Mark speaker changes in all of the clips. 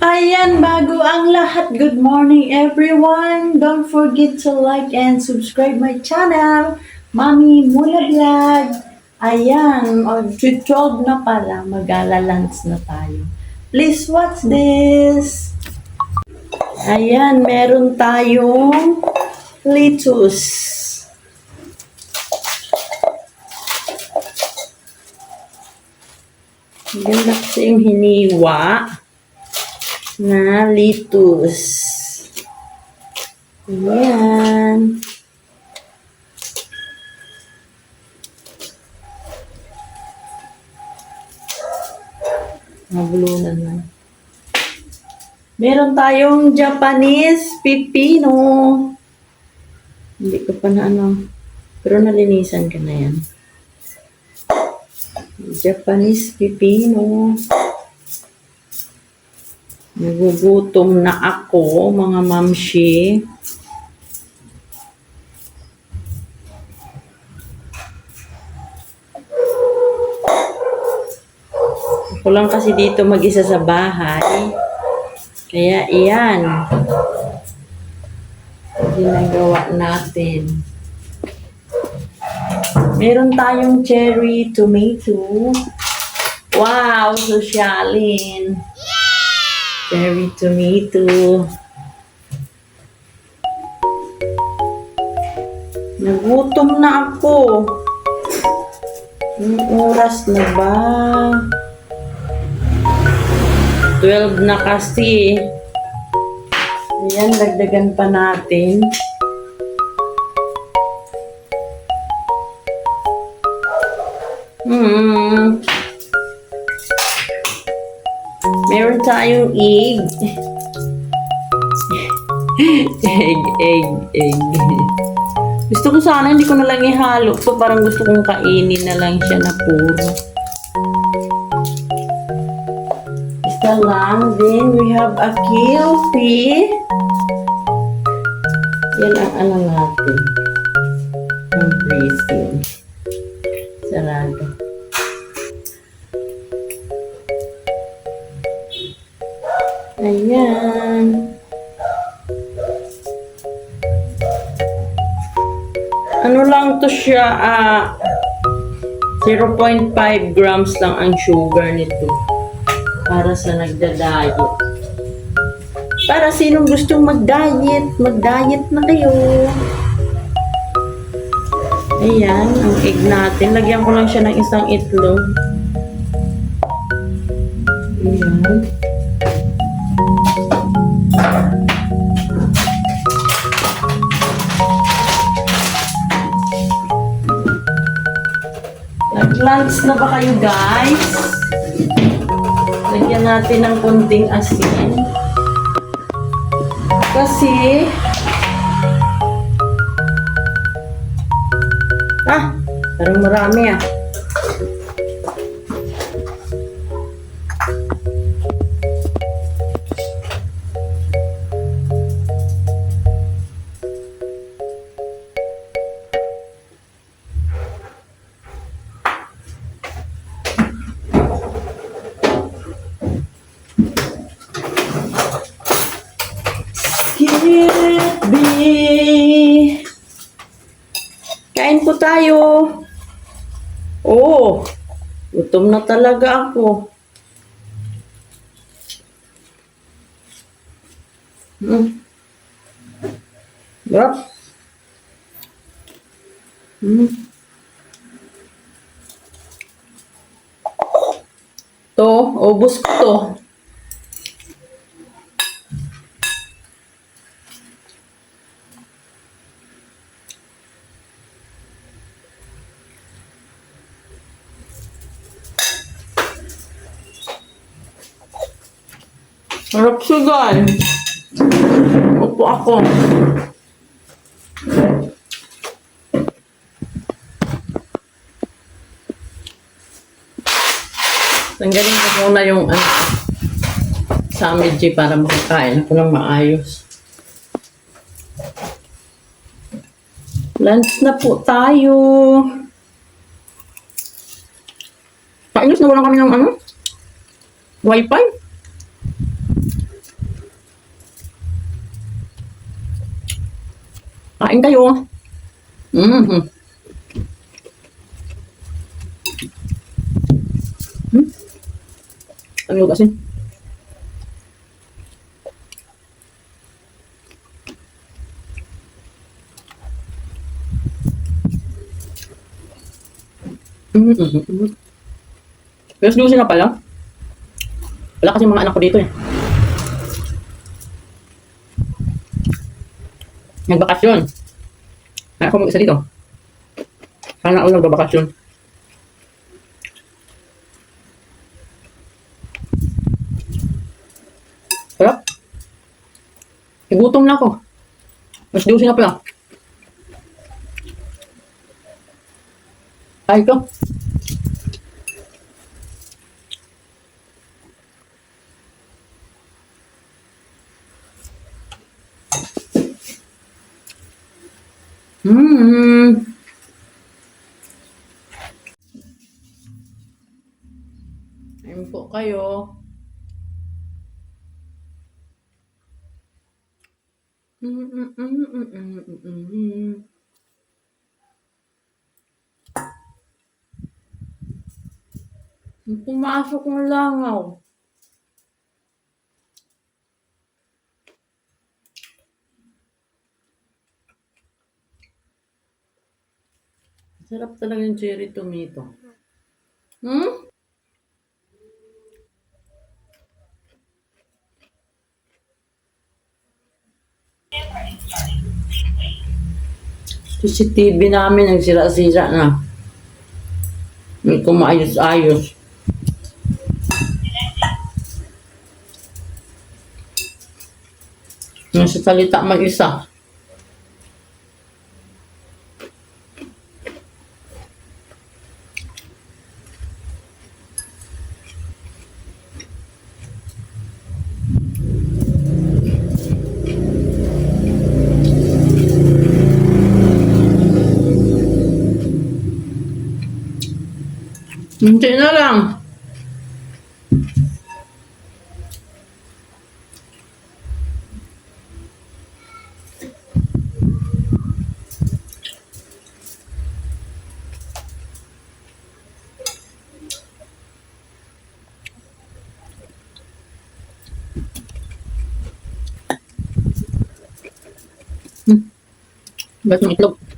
Speaker 1: Ayan, bago ang lahat, good morning everyone! Don't forget to like and subscribe my channel, Mami Mula Vlog. Ayan, mag-12 na pala, mag-alalans na tayo. Please watch this! Ayan, meron tayong lettuce. Ganda kasi yung hiniwa na lettuce. Ayan. Nabulunan na. Meron tayong Japanese pipino. Hindi ko pa na ano. Pero nalinisan ka na yan. Japanese pipino. Nagugutom na ako, mga mamshi. Ako lang kasi dito mag-isa sa bahay. Kaya iyan. Ginagawa natin. Meron tayong cherry tomato. Wow, sosyalin. Cherry tomato. Nagutom na ako. Anong oras na ba? 12 na kasi. Ayan, dagdagan pa natin. Hmm. Meron tayong egg. egg, egg, egg. Gusto ko sana hindi ko na lang ihalo to. Parang gusto kong kainin na lang siya na puro. Isa lang. Then we have a kilfi. Yan ang ano natin. Ang bracing. Ano lang to siya, ah, 0.5 grams lang ang sugar nito para sa nagda-diet. Para sinong gustong mag-diet, mag-diet na kayo. Ayan, ang egg natin. Lagyan ko lang siya ng isang itlog. Ayan. Nag-lunch na ba kayo guys? Lagyan natin ng konting asin. Kasi Ah, parang marami ah. Kirby! Kain po tayo. Oh, gutom na talaga ako. Hmm. Yup. Hmm. To, ubos ko to. Harap guys. Upo ako. Tanggalin ko muna yung ano, sandwich para makakain ako ng maayos. Lunch na po tayo. Painos na wala kami ng ano? Wi-Fi?
Speaker 2: Kain kayo. Mm-hmm. Hmm? Ano kasi? Mm-hmm. Pero susi na pala. Wala kasi mga anak ko dito eh. Nagbakasyon. Ay, ako mag-isa dito. Sana ako nagbabakasyon. Sarap. Igutom na ako. Mas dusi na pala. Ay, ito. Hmm. Ayun po kayo. Mm, mm, mm, mm, mm, mm, mm. Pumasok ng langaw. Sarap talaga yung cherry tomato. Hmm? CCTV namin nagsira-sira na. Hindi ko maayos-ayos. Nasa salita mag-isa. Hindi na lang. Hmm. Ba't yung itlog?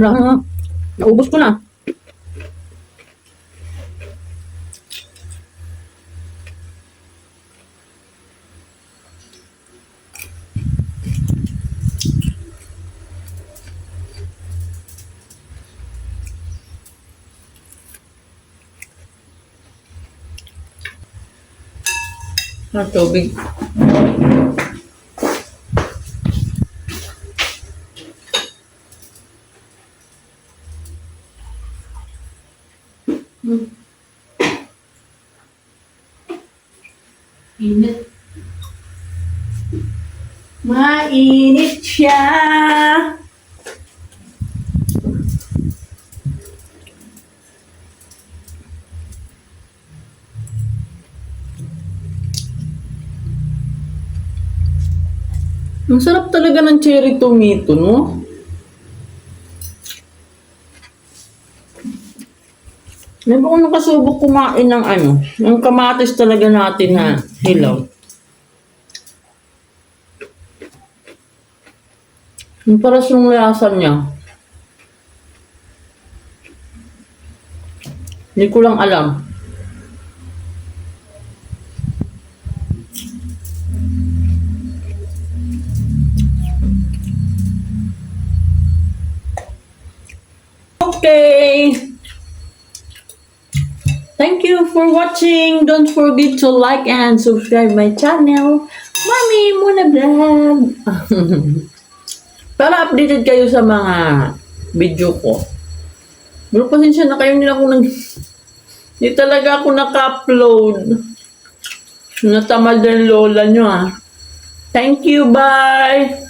Speaker 2: Wala na. Naubos ko na. Ah, tubig.
Speaker 1: Init. Mainit siya.
Speaker 2: Ang sarap talaga ng cherry tomato, no? May ba kung nakasubok kumain ng ano? Yung kamatis talaga natin na hilaw. Yung paras yung lasa niya. Hindi ko lang alam. Okay. You for watching. Don't forget to like and subscribe my channel. Mami Muna Vlog. Para updated kayo sa mga video ko. Pero pasensya na kayo nila kung nag... Hindi talaga ako naka-upload. Natamad ng lola nyo ah. Thank you, bye!